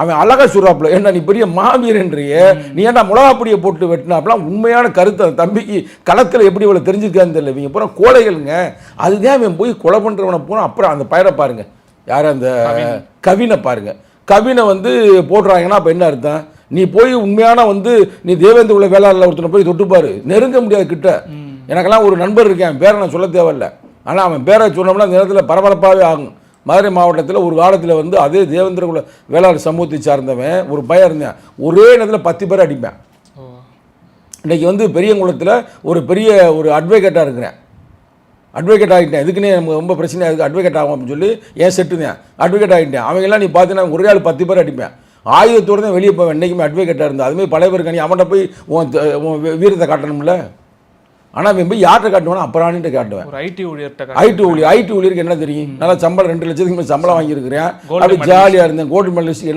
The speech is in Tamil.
அவன் அழகா சொல்றாப்புல ஏன்னா நீ பெரிய மாவீரன்றிய? நீ ஏன்டா மிளகாப்பொடியை போட்டு வெட்டினாப்பெல்லாம் உண்மையான கருத்து. தம்பிக்கு களத்தில் எப்படி இவ்வளோ தெரிஞ்சுக்கான்னு தெரியல. இவங்க பூரா கோழைகளுங்க அதுதான் அவன் போய் கொலை பண்ணுறவனை போனால் அப்புறம் அந்த பயிரை பாருங்க. யார் அந்த கவினை. பாருங்க. கவினை வந்து போடுறாங்கன்னா அப்போ என்ன அர்த்தம்? நீ போய் உண்மையான வந்து நீ தேவேந்திர உள்ள வேளாளர் ஒருத்தனை போய் தொட்டுப்பாரு நெருங்க முடியாது கிட்ட. எனக்கெல்லாம் ஒரு நண்பர் இருக்கேன். பேரை நான் சொல்ல தேவையில்ல. ஆனால் அவன் பேரை சொன்னோம்னா அந்த நேரத்தில் பரபரப்பாகவே ஆகும். மதுரை மாவட்டத்தில் ஒரு காலத்தில் வந்து அதே தேவேந்திர குல வேளாளர் சமூகத்தை சார்ந்தவன் ஒரு பையன் இருந்தேன். ஒரே நேரத்தில் பத்து பேர் அடிப்பேன். ஓ. இன்னைக்கு வந்து பெரியங்குளத்தில் ஒரு பெரிய ஒரு அட்வொகேட்டாக இருக்கிறேன். அட்வொகேட் ஆகிட்டேன். இதுக்குன்னே நமக்கு ரொம்ப பிரச்சனை இருக்குது அட்வொகேட் ஆகும் அப்படின்னு சொல்லி ஏன் செட்டுனேன் அட்வொகேட் ஆகிட்டேன். அவங்கெல்லாம் நீ பார்த்தீங்கன்னா ஒரே ஆள் பத்து பேர் அடிப்பேன். ஆயுதத்தோடு தான் வெளியே போவேன். என்றைக்குமே அட்வொகேட்டாக இருந்தா அதுமாதிரி பழைய பேருக்கு நீ அவன்கிட்ட போய் உன் வீரத்தை காட்டணும்ல? ஆனால் அவன் போய் யார்கிட்ட காட்டுவானா அப்புறானிட்ட காட்டுவேன். ஐடி ஊழியர்கிட்ட ஐடி ஊழியர் ஐடி ஊழியருக்கு என்ன தெரியும்? நல்லா சம்பளம் ரெண்டு லட்சத்துக்கு மேல சம்பளம் வாங்கியிருக்கிறேன். அப்படி. ஜாலியாக இருந்தேன். கோல்டு மெடலிஸ்ட் என்ன